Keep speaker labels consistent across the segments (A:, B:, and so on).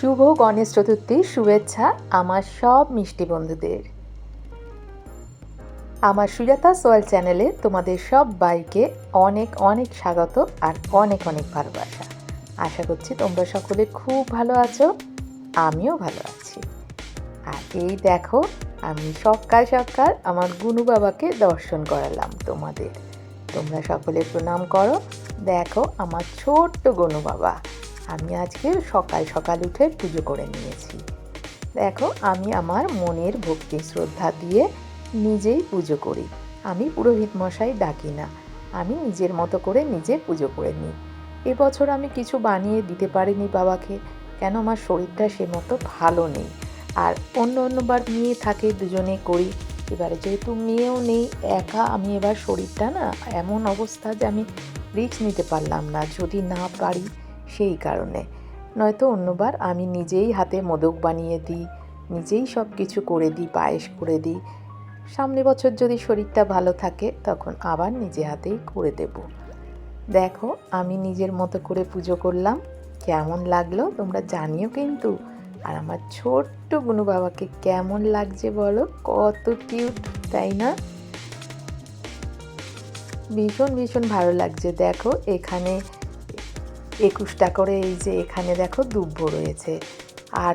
A: শুভ গণেশ চতুর্থীর শুভেচ্ছা আমার সব মিষ্টি বন্ধুদের। আমার সুজাতা সোয়াল চ্যানেলে তোমাদের সব বাইকে অনেক অনেক স্বাগত আর অনেক অনেক ভালোবাসা। আশা করছি তোমরা সকলে খুব ভালো আছো, আমিও ভালো আছি। আর এই দেখো, আমি সকাল সকাল আমার গুনু বাবাকে দর্শন করালাম তোমাদের। তোমরা সকলে প্রণাম করো। দেখো আমার ছোট্ট গনু বাবা। আমি আজকে সকাল সকাল উঠে পুজো করে নিয়েছি। দেখো, আমি আমার মনের ভক্তি শ্রদ্ধা দিয়ে নিজেই পুজো করি। আমি পুরোহিত মশাই ডাকি না। আমি নিজের মতো করে নিজে পুজো করে নিই। এবছর আমি কিছু বানিয়ে দিতে পারিনি বাবাকে, কেন আমার শরীরটা সে মতো ভালো নেই। আর অন্য অন্যবার মেয়ে থাকে দুজনে করি। এবারে যেহেতু মেয়েও নেই, একা আমি এবার শরীরটা না এমন অবস্থা যে আমি রিস্ক নিতে পারলাম না। যদি না পারি সেই কারণে। নয়তো অন্যবার আমি নিজেই হাতে মোদক বানিয়ে দিই, নিজেই সব কিছু করে দিই, পায়েস করে দিই। সামনে বছর যদি শরীরটা ভালো থাকে, তখন আবার নিজে হাতেই করে দেব। দেখো, আমি নিজের মতো করে পুজো করলাম। কেমন লাগল তোমরা জানিও কিন্তু। আর আমার ছোট্ট গুনু বাবাকে কেমন লাগছে বলো? কত কিউট, তাই না? ভীষণ ভীষণ ভালো লাগছে। দেখো, এখানে একুশটা করে এই যে এখানে দেখো দুব্ব রয়েছে। আর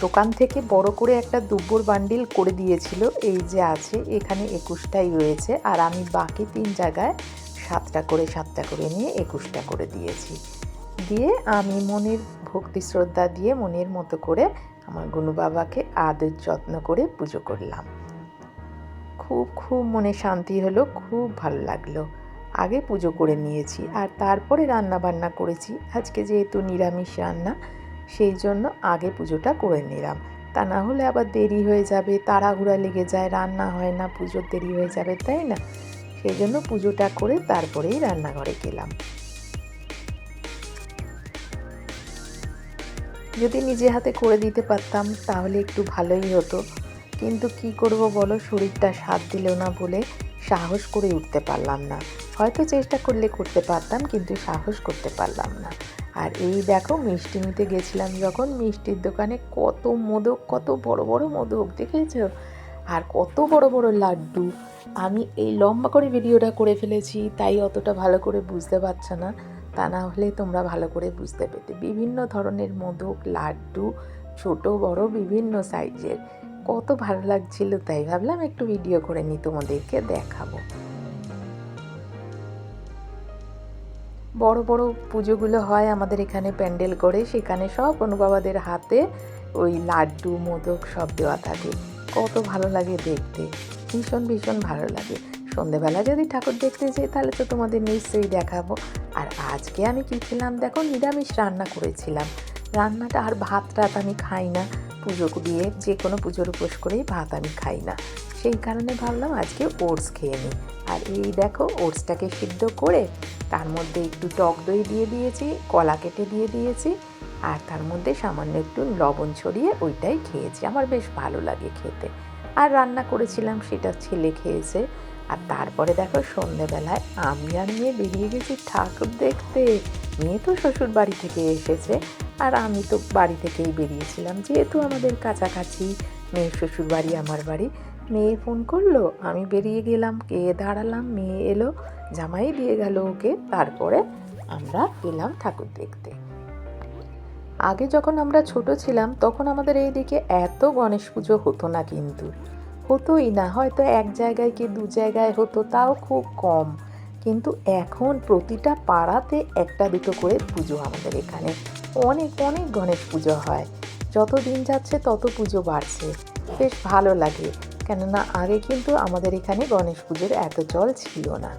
A: দোকান থেকে বড় করে একটা দুব্বর বান্ডিল করে দিয়েছিল, এই যে আছে, এখানে একুশটাই রয়েছে। আর আমি বাকি তিন জায়গায় সাতটা করে সাতটা করে নিয়ে একুশটা করে দিয়েছি। দিয়ে আমি মনের ভক্তি শ্রদ্ধা দিয়ে মনের মতো করে আমার গুনু বাবাকে আদর যত্ন করে পুজো করলাম। খুব খুব মনে শান্তি হলো, খুব ভালো লাগল। আগে পুজো করে নিয়েছি আর তারপরে রান্না বান্না করেছি। আজকে যেহেতু নিরামিষ রান্না, সেই জন্য আগে পুজোটা করে নিলাম। তা না হলে আবার দেরি হয়ে যাবে, তাড়াহুড়া লেগে যায়, রান্না হয় না, পুজোর দেরি হয়ে যাবে, তাই না? সেই জন্য পুজোটা করে তারপরেই রান্নাঘরে গেলাম। যদি নিজে হাতে করে দিতে পারতাম, তাহলে একটু ভালোই হতো। কিন্তু কি করব বলো, শরীরটা সাথ দিল না বলে সাহস করে উঠতে পারলাম না। হয়তো চেষ্টা করলে করতে পারতাম, কিন্তু সাহস করতে পারলাম না। আর এই দেখো, মিষ্টি নিতে গেছিলাম যখন, মিষ্টির দোকানে কত মোদক, কত বড় বড় মোদক, দেখেছ? আর কত বড় বড় লাড্ডু। আমি এই লম্বা করে ভিডিওটা করে ফেলেছি, তাই অতটা ভালো করে বুঝতে পারছ না। তা না হলে তোমরা ভালো করে বুঝতে পেতে। বিভিন্ন ধরনের মোদক, লাড্ডু, ছোট, বড়, বিভিন্ন সাইজের। কত ভালো লাগছিল, তাই ভাবলাম একটু ভিডিও করে নিই তোমাদেরকে দেখাবো। বড় বড় পুজোগুলো হয় আমাদের এখানে প্যান্ডেল করে। সেখানে সব অনুবাবাদের হাতে ওই লাড্ডু, মোদক সব দেওয়া থাকে। কত ভালো লাগে দেখতে। ভীষণ ভীষণ ভালো লাগে। সন্ধেবেলা যদি ঠাকুর দেখতে যাই, তাহলে তো তোমাদের নিশ্চয়ই দেখাবো। আর আজকে আমি কী খেলাম? দেখো, নিরামিষ রান্না করেছিলাম। রান্নাটা আর ভাত টাত আমি খাই না। পুজো দিয়ে যে কোনো পুজোর উপোস করেই ভাত আমি খাই না। সেই কারণে ভাবলাম আজকে ওটস খেয়ে নিই। আর এই দেখো ওটসটাকে সিদ্ধ করে তার মধ্যে একটু টক দই দিয়ে দিয়েছি, কলা কেটে দিয়ে দিয়েছি, আর তার মধ্যে সামান্য একটু লবণ ছড়িয়ে ওইটাই খেয়েছি। আমার বেশ ভালো লাগে খেতে। আর রান্না করেছিলাম, সেটা ছেলে খেয়েছে। আর তারপরে দেখো সন্ধেবেলায় আমি আর মেয়ে বেরিয়ে গেছি ঠাকুর দেখতে। মেয়ে তো শ্বশুর বাড়ি থেকে এসেছে। আর আমি তো বাড়ি থেকেই বেরিয়েছিলাম। যেহেতু আমাদের কাছাকাছি, মেয়ের শ্বশুর বাড়ি আমার বাড়ি মেয়ে ফোন করল, আমি বেরিয়ে গেলাম, কে দাঁড়ালাম, মেয়ে এলো, জামাই দিয়ে গেল ওকে, তারপরে আমরা গেলাম ঠাকুর দেখতে। আগে যখন আমরা ছোট ছিলাম, তখন আমাদের এই দিকে এত গণেশ পুজো হতো না কিন্তু। হতোই না, হয়তো এক জায়গায় কি দু জায়গায় হতো, তাও খুব কম। কিন্তু এখন প্রতিটা পাড়াতে একটা দুটো করে পুজো আমাদের এখানে। অনেক অনেক গণেশ পুজো হয়। যত দিন যাচ্ছে, তত পুজো বাড়ছে। বেশ ভালো লাগে। কেননা আগে কিন্তু আমাদের এখানে গণেশ পুজোর এত চল ছিল না।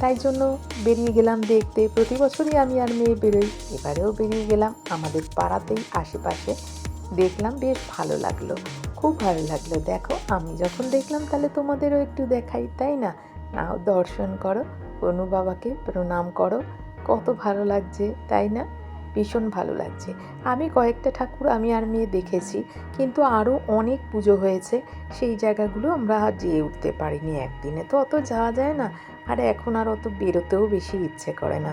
A: তাই জন্য বেরিয়ে গেলাম দেখতে। প্রতি বছরই আমি আর মেয়ে বেরোই। এবারেও বেরিয়ে গেলাম। আমাদের পাড়াতেই আশেপাশে দেখলাম বেশ ভালো লাগল। খুব ভালো লাগল। দেখো, আমি যখন দেখলাম তাহলে তোমাদেরও একটু দেখাই, তাই না? নাও দর্শন করো। অনু বাবাকে প্রণাম করো। কত ভালো লাগছে, তাই না? ভীষণ ভালো লাগছে। আমি কয়েকটা ঠাকুর আমি আর মেয়ে দেখেছি, কিন্তু আরও অনেক পুজো হয়েছে, সেই জায়গাগুলো আমরা যেয়ে উঠতে পারিনি একদিনে। তো অত যাওয়া যায় না, আর এখন আর অত বেরোতেও বেশি ইচ্ছে করে না।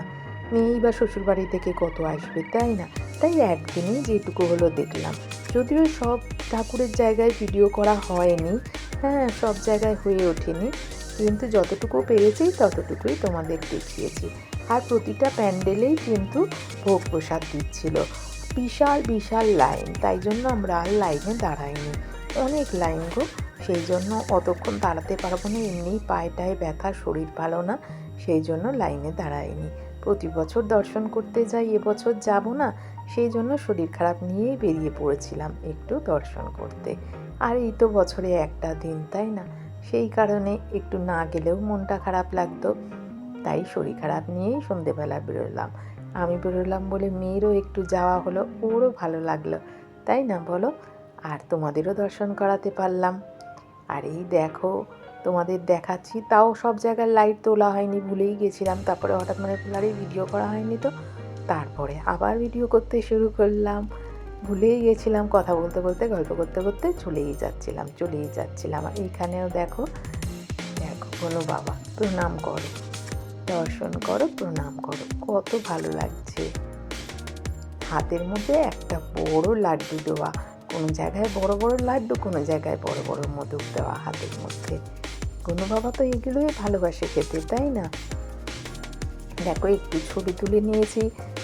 A: মেয়েই বা শ্বশুরবাড়ি থেকে কত আসবে, তাই না? তাই একদিনেই যেটুকু হলো দেখলাম। যদিও সব ঠাকুরের জায়গায় ভিডিও করা হয়নি হ্যাঁ সব জায়গায় হয়ে ওঠেনি, কিন্তু যতটুকু পেরেছি ততটুকুই তোমাদের দেখিয়েছি। আর প্রতিটা প্যান্ডেলেই কিন্তু ভোগ প্রসাদ দিচ্ছিল। বিশাল বিশাল লাইন, তাই জন্য আমরা আর লাইনে দাঁড়াইনি। অনেক লাইন গো, সেই জন্য অতক্ষণ দাঁড়াতে পারব না এমনিই পায়েটায় ব্যথা, শরীর ভালো না, সেই জন্য লাইনে দাঁড়াইনি। প্রতি বছর দর্শন করতে যাই এবছর যাব না, সেই জন্য শরীর খারাপ নিয়েই বেরিয়ে পড়েছিলাম একটু দর্শন করতে। আর এই তো বছরে একটা দিন, তাই না? সেই কারণে একটু না গেলেও মনটা খারাপ লাগতো। তাই শরীর খারাপ নিয়েই সন্ধেবেলা বেরোলাম। আমি বেরোলাম বলে মেয়েরও একটু যাওয়া হলো, ওরও ভালো লাগল। তাই না বলো? আর তোমাদেরও দর্শন করাতে পারলাম। আর এই দেখো, তোমাদের দেখাচ্ছি, তাও সব জায়গার লাইট তোলা হয়নি, ভুলেই গেছিলাম। তারপরে হঠাৎ মানে আর ভিডিও করা হয়নি তো। তারপরে আবার ভিডিও করতে শুরু করলাম। ভুলেই গেছিলাম, কথা বলতে বলতে, গল্প করতে করতে চলেই যাচ্ছিলাম চলেই যাচ্ছিলাম। এইখানেও দেখো দেখো বলো বাবা, প্রণাম করো। দর্শন করো, প্রণাম করো। কত ভালো লাগছে। হাতের মধ্যে একটা বড় লাড্ডু দেওয়া। কোনো জায়গায় বড় বড় লাড্ডু, কোনো জায়গায় বড় বড় মোদক দেওয়া হাতের মধ্যে। কোনো বাবা তো এগুলোই ভালোবাসে খেতে, তাই না? দেখো, একটু ছবি তুলে নিয়েছি,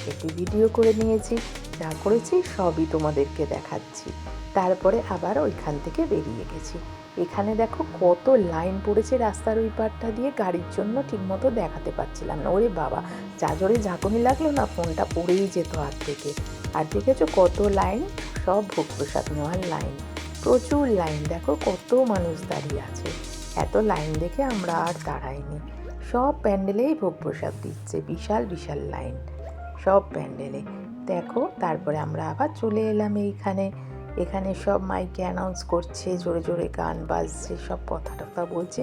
A: একটু ভিডিও করে নিয়েছি, যা করেছি সবই তোমাদেরকে দেখাচ্ছি। তারপরে আবার ওইখান থেকে বেরিয়ে গেছি। এখানে দেখো কত লাইন পড়েছে রাস্তার ওই পারটা দিয়ে গাড়ির জন্য ঠিকমতো দেখাতে পারছিলাম না। ওরে বাবা, যা জোরে ঝাঁকুনি লাগল না, ফোনটা পড়েই যেত হাত থেকে। আর দেখেছ কত লাইন? সব ভোগ প্রসাদ নেওয়ার লাইন। প্রচুর লাইন, দেখো কত মানুষ দাঁড়িয়ে আছে। এত লাইন দেখে আমরা আর দাঁড়াইনি। সব প্যান্ডেলেই ভোগ প্রসাদ দিচ্ছে, বিশাল বিশাল লাইন। সব প্যান্ডেলে। দেখো, তারপরে আমরা আবার চলে এলাম এইখানে। এখানে সব মাইকে অ্যানাউন্স করছে, জোরে জোরে গান বাজছে, সব কথা টথা বলছে।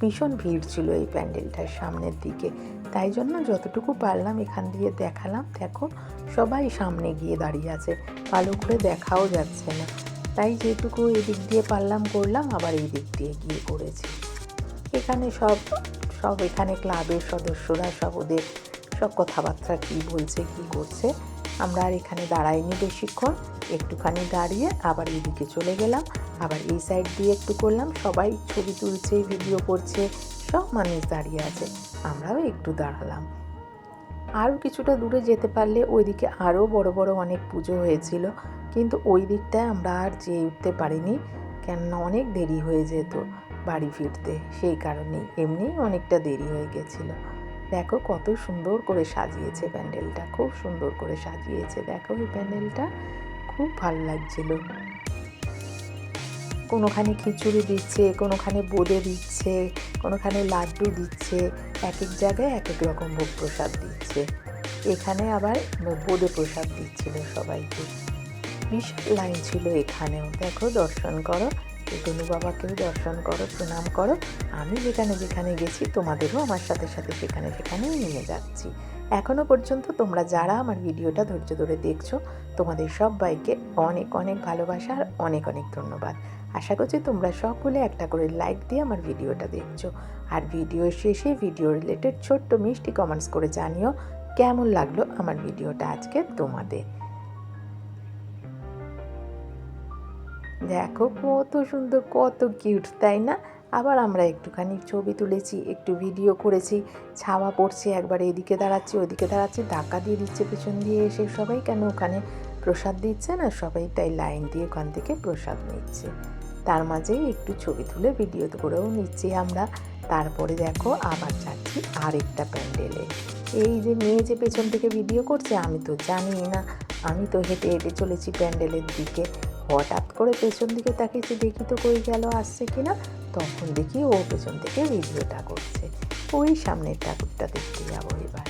A: ভীষণ ভিড় ছিল এই প্যান্ডেলটার সামনের দিকে। তাই জন্য যতটুকু পারলাম এখান দিয়ে দেখালাম। দেখো, সবাই সামনে গিয়ে দাঁড়িয়ে আছে। ভালো করে দেখাও যাচ্ছে না। তাই যেটুকু এদিক দিয়ে পারলাম করলাম, আবার এই দিক দিয়ে গিয়ে করেছি। এখানে সব সব এখানে ক্লাবের সদস্যরা, সব ওদের সব কথাবার্তা কী বলছে, কী করছে আমরা আর এখানে দাঁড়াইনি বেশিক্ষণ, একটুখানি দাঁড়িয়ে আবার এদিকে চলে গেলাম, আবার এই সাইড দিয়ে একটু করলাম, সবাই ছবি তুলছে ভিডিও করছে, সব মানুষ দাঁড়িয়ে আছে, আমরাও একটু দাঁড়ালাম। আরও কিছুটা দূরে যেতে পারলে ওইদিকে আরও বড় বড় অনেক পুজো হয়েছিল, কিন্তু ওই দিকটায় আমরা আর যেয়ে উঠতে পারিনি, কেননা অনেক দেরি হয়ে যেত বাড়ি ফিরতে, সেই কারণেই এমনিই অনেকটা দেরি হয়ে গেছিল। দেখো কত সুন্দর করে সাজিয়েছে প্যান্ডেলটা, খুব সুন্দর করে সাজিয়েছে। দেখো এই প্যান্ডেলটা, খুব ভালো লাগছিল। কোনোখানে খিচুড়ি দিচ্ছে, কোনোখানে বোঁদে দিচ্ছে, কোনোখানে লাড্ডু দিচ্ছে এক এক জায়গায় এক এক রকম ভোগ প্রসাদ দিচ্ছে। এখানে আবার বোঁদে প্রসাদ দিচ্ছিল সবাইকে। বিশাল লাইন ছিল এখানেও, দেখো দর্শন করো। তনু বাবাকেও দর্শন করো, প্রণাম করো। আমি যেখানে যেখানে গেছি, তোমাদেরও আমার সাথে সাথে সেখানে সেখানেই নিয়ে যাচ্ছি। এখনও পর্যন্ত তোমরা যারা আমার ভিডিওটা ধৈর্য ধরে দেখছ, তোমাদের সবাইকে অনেক অনেক ভালোবাসা আর অনেক অনেক ধন্যবাদ। আশা করছি তোমরা সকলে একটা করে লাইক দিয়ে আমার ভিডিওটা দেখছ। আর ভিডিও শেষে ভিডিও রিলেটেড ছোট্ট মিষ্টি কমেন্টস করে জানিও কেমন লাগল আমার ভিডিওটা আজকে তোমাদের। দেখো কত সুন্দর, কত কিউট, তাই না? আবার আমরা একটুখানি ছবি তুলেছি, একটু ভিডিও করেছি, ছাওয়া পড়ছে, একবার এদিকে দাঁড়াচ্ছি, ওদিকে দাঁড়াচ্ছি, ধাক্কা দিয়ে দিচ্ছে, পেছন দিয়ে এসে সবাই কেন ওখানে প্রসাদ দিচ্ছে না? সবাই তাই লাইন দিয়ে ওখান থেকে প্রসাদ নিচ্ছে। তার মাঝেই একটু ছবি তুলে ভিডিও করেও নিচ্ছি আমরা। তারপরে দেখো আবার যাচ্ছি আরেকটা প্যান্ডেলে। এই যে মেয়ে যে পেছন থেকে ভিডিও করছে, আমি তো জানি না। আমি তো হেঁটে হেঁটে চলেছি প্যান্ডেলের দিকে। হঠাৎ করে পেছন দিকে তাকিয়েছি, দেখি তো কই গেল, আসছে কিনা? তখন দেখি ও পেছন থেকে ভিডিওটা করছে। ওই সামনের ঠাকুরটা দেখতে যাব এবার।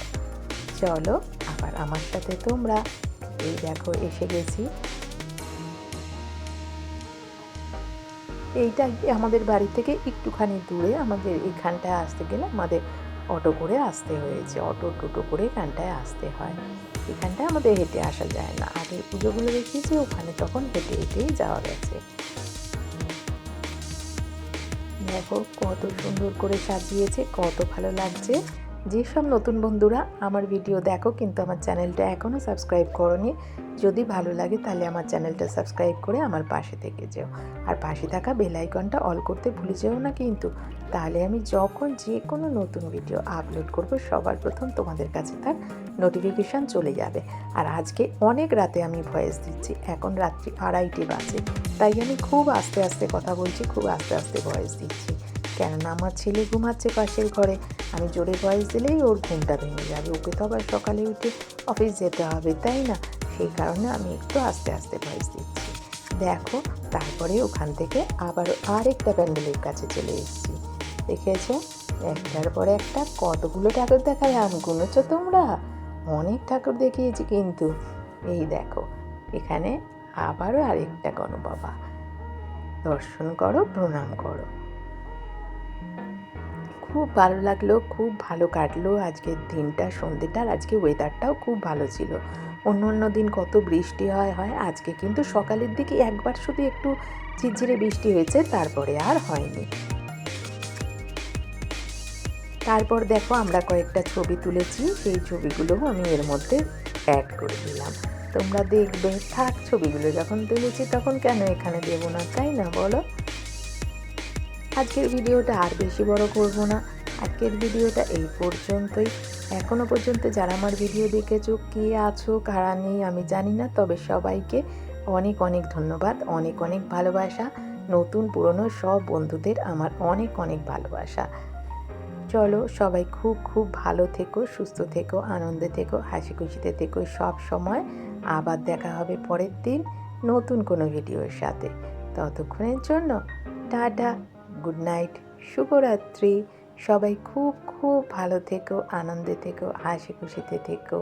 A: চলো, আবার আমার সাথে তোমরা। এই দেখো, এসে গেছি। এইটা আমাদের বাড়ি থেকে একটুখানি দূরে, আমাদের এখানটায় আসতে গেলে আমাদের অটো করে আসতে হয়েছে। অটো টোটো করে এখানটায় আসতে হয়। এখানটায় আমাদের হেঁটে আসা যায় না। আগের পুজোগুলো দেখিয়েছি, ওখানে তখন হেঁটে হেঁটেই যাওয়া গেছে। দেখো কত সুন্দর করে সাজিয়েছে, কত ভালো লাগছে। যেসব নতুন বন্ধুরা আমার ভিডিও দেখো কিন্তু আমার চ্যানেলটা এখনও সাবস্ক্রাইব করনি, যদি ভালো লাগে তাহলে আমার চ্যানেলটা সাবস্ক্রাইব করে আমার পাশে থেকে যেও। আর পাশে থাকা বেল আইকনটা অল করতে ভুলে যেও না কিন্তু, তাহলে আমি যখন যে কোনো নতুন ভিডিও আপলোড করব, সবার প্রথম তোমাদের কাছে তার নোটিফিকেশান চলে যাবে। আর আজকে অনেক রাতে আমি ভয়েস দিচ্ছি, এখন রাত্রি আড়াইটে বাজে, তাই আমি খুব আস্তে আস্তে কথা বলছি, খুব আস্তে আস্তে ভয়েস দিচ্ছি। কেননা আমার ছেলে ঘুমাচ্ছে পাশের ঘরে। আমি জোরে ভয়েস দিলেই ওর ঘুমটা ভেঙে যাবে। ওকে তো আবার সকালে উঠে অফিস যেতে হবে, তাই না? সেই কারণে আমি একটু আস্তে আস্তে ভয়েস দিচ্ছি। দেখো, তারপরে ওখান থেকে আবার আরেকটা প্যান্ডেলের কাছে চলে এসেছি। দেখেছ? একটার পর একটা কতগুলো ঠাকুর দেখালাম গুনেছো তোমরা? অনেক ঠাকুর দেখিয়েছি কিন্তু। এই দেখো, এখানে আবারও আরেকটা গণ বাবা দর্শন করো, প্রণাম করো। খুব ভালো লাগল, খুব ভালো কাটলো আজকের দিনটা সন্ধ্যেটা আর আজকে ওয়েদারটাও খুব ভালো ছিল। অন্য অন্য দিন কত বৃষ্টি হয় হয়, আজকে কিন্তু সকালের দিকে একবার শুধু একটু ঝিরঝিরে বৃষ্টি হয়েছে, তারপরে আর হয়নি। তারপর দেখো আমরা কয়েকটা ছবি তুলেছি, সেই ছবিগুলো আমি এর মধ্যে অ্যাড করে দিলাম। তোমরা দেখবে, থাক ছবিগুলো যখন তুলেছি তখন কেন এখানে দেবো না, তাই না বলো? আজকের ভিডিওটা আর বেশি বড় করব না। আজকের ভিডিওটা এই পর্যন্তই। এখনও পর্যন্ত যারা আমার ভিডিও দেখেছ, কে আছো, কারা নেই, আমি জানি না, তবে সবাইকে অনেক অনেক ধন্যবাদ, অনেক অনেক ভালোবাসা। নতুন, পুরনো সব বন্ধুদের আমার অনেক অনেক ভালোবাসা। চলো সবাই খুব খুব ভালো থেকো, সুস্থ থেকো, আনন্দে থেকো হাসি খুশিতে থেকো। সব সময় আবার দেখা হবে পরের দিন নতুন কোনো ভিডিওর সাথে। ততক্ষণের জন্য টাটা। গুড নাইট শুভরাত্রি। সবাই খুব খুব ভালো থেকো আনন্দে থেকো হাসি খুশিতে থেকো।